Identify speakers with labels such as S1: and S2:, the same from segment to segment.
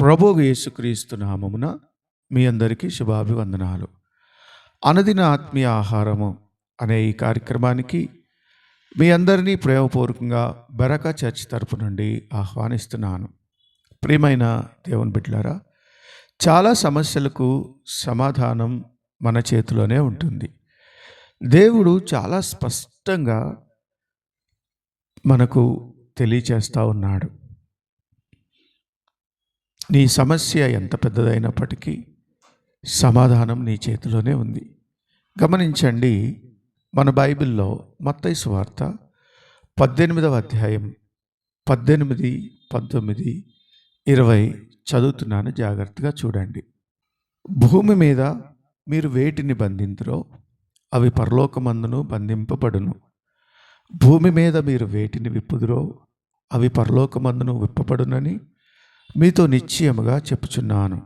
S1: ప్రభు యేసుక్రీస్తు నామమున మీ అందరికీ శుభాభివందనాలు. అనదిన ఆత్మీయ ఆహారము అనే ఈ కార్యక్రమానికి మీ అందరినీ ప్రేమపూర్వకంగా బెరక చర్చ్ తరపు నుండి ఆహ్వానిస్తున్నాను. ప్రియమైన దేవుని బిడ్డలారా చాలా సమస్యలకు సమాధానం మన చేతిలోనే ఉంటుంది. దేవుడు చాలా స్పష్టంగా మనకు తెలియచేస్తూ ఉన్నాడు. నీ సమస్య ఎంత పెద్దదైనప్పటికీ సమాధానం నీ చేతిలోనే ఉంది. గమనించండి మన బైబిల్లో మత్తయి సువార్త పద్దెనిమిదవ అధ్యాయం పద్దెనిమిది పంతొమ్మిది ఇరవై చదువుతున్నాను జాగ్రత్తగా చూడండి. భూమి మీద మీరు వేటిని బంధింతురో అవి పరలోకమందును బంధింపబడును. భూమి మీద మీరు వేటిని విప్పుదురో అవి పరలోకమందును విప్పబడునని మీతో నిశ్చయముగా చెప్పుచున్నాను.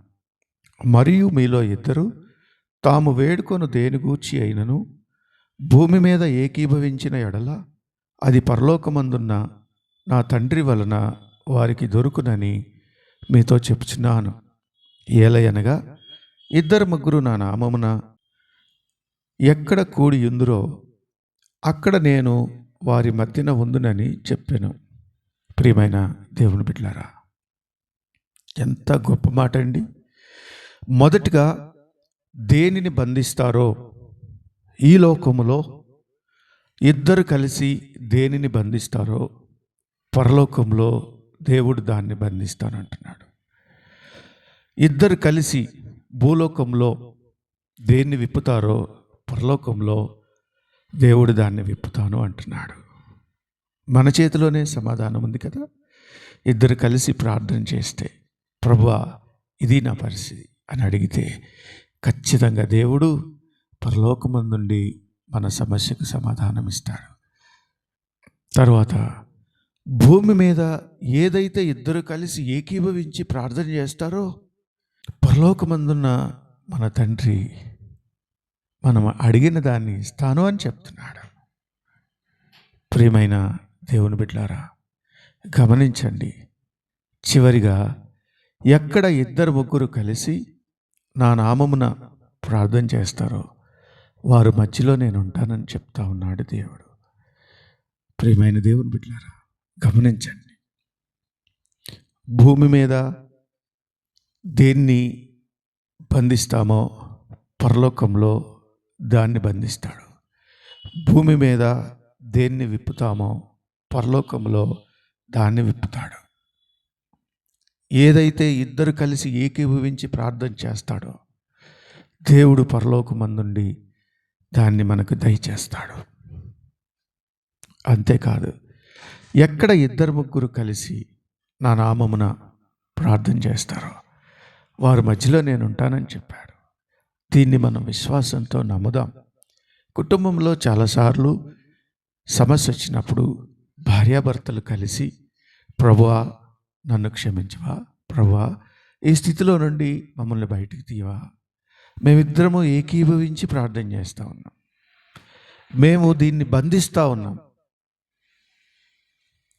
S1: మరియు మీలో ఇద్దరు తాము వేడుకొను దేని గూర్చి అయినను భూమి మీద ఏకీభవించిన ఎడల అది పరలోకమందున్న నా తండ్రి వలన వారికి దొరుకునని మీతో చెప్పుచున్నాను. ఏలయనగా ఇద్దరు ముగ్గురు నా నామమున ఎక్కడ కూడి ఉందురో అక్కడ నేను వారి మధ్యన ఉందునని చెప్పాను. ప్రియమైన దేవుని బిడ్లారా ఎంత గొప్ప మాట అండి. మొదటిగా దేనిని బంధిస్తారో ఈ లోకములో ఇద్దరు కలిసి దేనిని బంధిస్తారో పరలోకంలో దేవుడు దాన్ని బంధిస్తానంటున్నాడు. ఇద్దరు కలిసి భూలోకంలో దేన్ని విప్పుతారో పరలోకంలో దేవుడు దాన్ని విప్పుతాను అంటున్నాడు. మన చేతిలోనే సమాధానం ఉంది కదా. ఇద్దరు కలిసి ప్రార్థన చేస్తే ప్రభువా ఇది నా పరిస్థితి అని అడిగితే ఖచ్చితంగా దేవుడు పరలోకమందుండి మన సమస్యకు సమాధానం ఇస్తాడు తర్వాత భూమి మీద ఏదైతే ఇద్దరు కలిసి ఏకీభవించి ప్రార్థన చేస్తారో పరలోకమందున్న మన తండ్రి మనం అడిగిన దాన్ని ఇస్తాను అని చెప్తున్నాడు. ప్రియమైన దేవుని బిడ్లారా గమనించండి చివరిగా ఎక్కడ ఇద్దరు ముగ్గురు కలిసి నా నామమున ప్రార్థన చేస్తారో వారు మధ్యలో నేను ఉంటానని చెప్తా ఉన్నాడు దేవుడు. ప్రియమైన దేవుని బిడ్డారా గమనించండి. భూమి మీద దేన్ని బంధిస్తామో పరలోకంలో దాన్ని బంధిస్తాడు. భూమి మీద దేన్ని విప్పుతామో పరలోకంలో దాన్ని విప్పుతాడు. ఏదైతే ఇద్దరు కలిసి ఏకీభవించి ప్రార్థన చేస్తాడో దేవుడు పరలోకమందుండి దాన్ని మనకు దయచేస్తాడు. అంతేకాదు ఎక్కడ ఇద్దరు ముగ్గురు కలిసి నా నామమున ప్రార్థన చేస్తారో వారి మధ్యలో నేను ఉంటానని చెప్పాడు. దీన్ని మనం విశ్వాసంతో నమ్ముదాం. కుటుంబంలో చాలాసార్లు సమస్య వచ్చినప్పుడు భార్యాభర్తలు కలిసి ప్రభువా నన్ను క్షమించవా? ప్రభువా ఈ స్థితిలో నుండి మమ్మల్ని బయటికి తీయవా? మేమిద్దరము ఏకీభవించి ప్రార్థన చేస్తూ ఉన్నాం. మేము దీన్ని బంధిస్తూ ఉన్నాం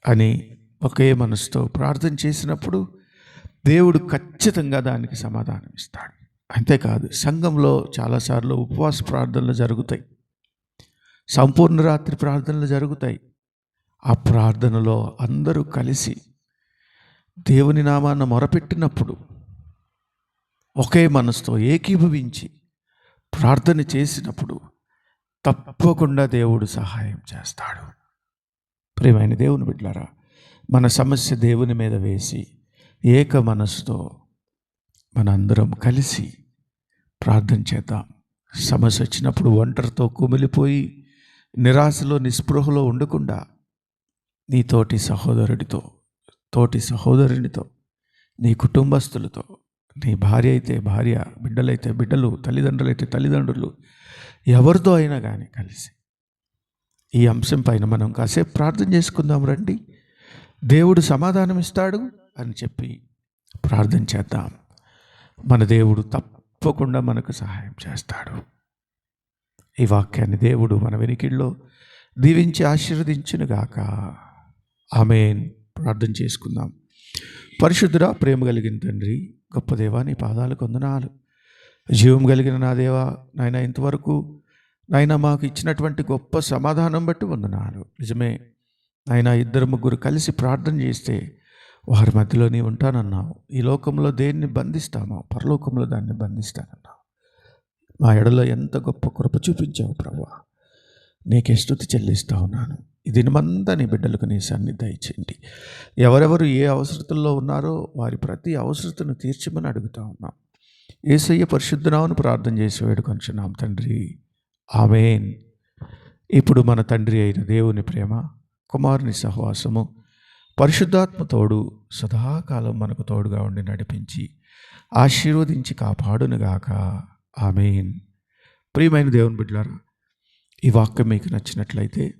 S1: అని ఒకే మనసుతో ప్రార్థన చేసినప్పుడు దేవుడు ఖచ్చితంగా దానికి సమాధానం ఇస్తాడు. అంతేకాదు సంఘంలో చాలాసార్లు ఉపవాస ప్రార్థనలు జరుగుతాయి. సంపూర్ణ రాత్రి ప్రార్థనలు జరుగుతాయి. ఆ ప్రార్థనలో అందరూ కలిసి దేవుని నామాన్ని మొరపెట్టినప్పుడు ఒకే మనసుతో ఏకీభవించి ప్రార్థన చేసినప్పుడు తప్పకుండా దేవుడు సహాయం చేస్తాడు. ప్రియమైన దేవుని బిడ్డారా మన సమస్య దేవుని మీద వేసి ఏక మనసుతో మనందరం కలిసి ప్రార్థన చేద్దాం. సమస్య వచ్చినప్పుడు ఒంటరితో కుమిలిపోయి నిరాశలో నిస్పృహలో ఉండకుండా నీ తోటి సహోదరుడితో తోటి సహోదరునితో నీ కుటుంబస్తులతో నీ భార్య అయితే భార్య బిడ్డలైతే బిడ్డలు తల్లిదండ్రులైతే తల్లిదండ్రులు ఎవరితో అయినా కానీ కలిసి ఈ అంశం పైన మనం కాసేపు ప్రార్థన చేసుకుందాం రండి. దేవుడు సమాధానం ఇస్తాడు అని చెప్పి ప్రార్థన చేద్దాం. మన దేవుడు తప్పకుండా మనకు సహాయం చేస్తాడు. ఈ వాక్యాన్ని దేవుడు మన వెనికిల్లో దీవించి ఆశీర్వదించునుగాక. ఆమెన్. ప్రార్థన చేసుకుందాం. పరిశుద్ధుడా ప్రేమ కలిగిన తండ్రి గొప్ప దేవా నీ పాదాలు కొందనాలు జీవం కలిగిన నా దేవా నాయన ఇంతవరకు నాయన మాకు ఇచ్చినటువంటి గొప్ప సమాధానం బట్టి వందనాలు. నిజమే నాయన ఇద్దరు ముగ్గురు కలిసి ప్రార్థన చేస్తే వారి మధ్యలో నీ ఉంటానన్నావు. ఈ లోకంలో దేన్ని బంధిస్తామో పరలోకంలో దాన్ని బంధిస్తానన్నావు. మా ఎడలో ఎంత గొప్ప కృప చూపించావు ప్రభా. నీకే స్థుతి చెల్లిస్తా ఉన్నాను. ఈ దినమంతా నీ బిడ్డలకు నీ సన్నిధి దయచేయండి. ఎవరెవరు ఏ అవసరతల్లో ఉన్నారో వారి ప్రతి అవసరతను తీర్చమని అడుగుతా ఉన్నాం. ఏసయ్య పరిశుద్ధనామను ప్రార్థన చేసి వేడుకొంచున్నాం తండ్రి. ఆమెన్. ఇప్పుడు మన తండ్రి అయిన దేవుని ప్రేమ కుమారుని సహవాసము పరిశుద్ధాత్మ తోడు సదాకాలం మనకు తోడుగా ఉండి నడిపించి ఆశీర్వదించి కాపాడునుగాక. ఆమెన్. ప్రియమైన దేవుని బిడ్డలారా ఈ వాక్యం మీకు నచ్చినట్లయితే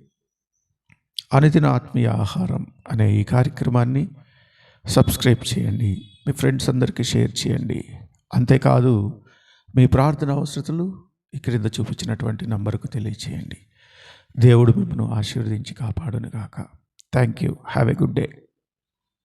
S1: అనుదిన ఆత్మీయ ఆహారం అనే ఈ కార్యక్రమాన్ని సబ్స్క్రైబ్ చేయండి. మీ ఫ్రెండ్స్ అందరికీ షేర్ చేయండి. అంతేకాదు మీ ప్రార్థన అవసరతలు ఈ క్రింద చూపించినటువంటి నంబరుకు తెలియచేయండి. దేవుడు మిమ్మల్ని ఆశీర్వదించి కాపాడును గాక. Thank you have a good day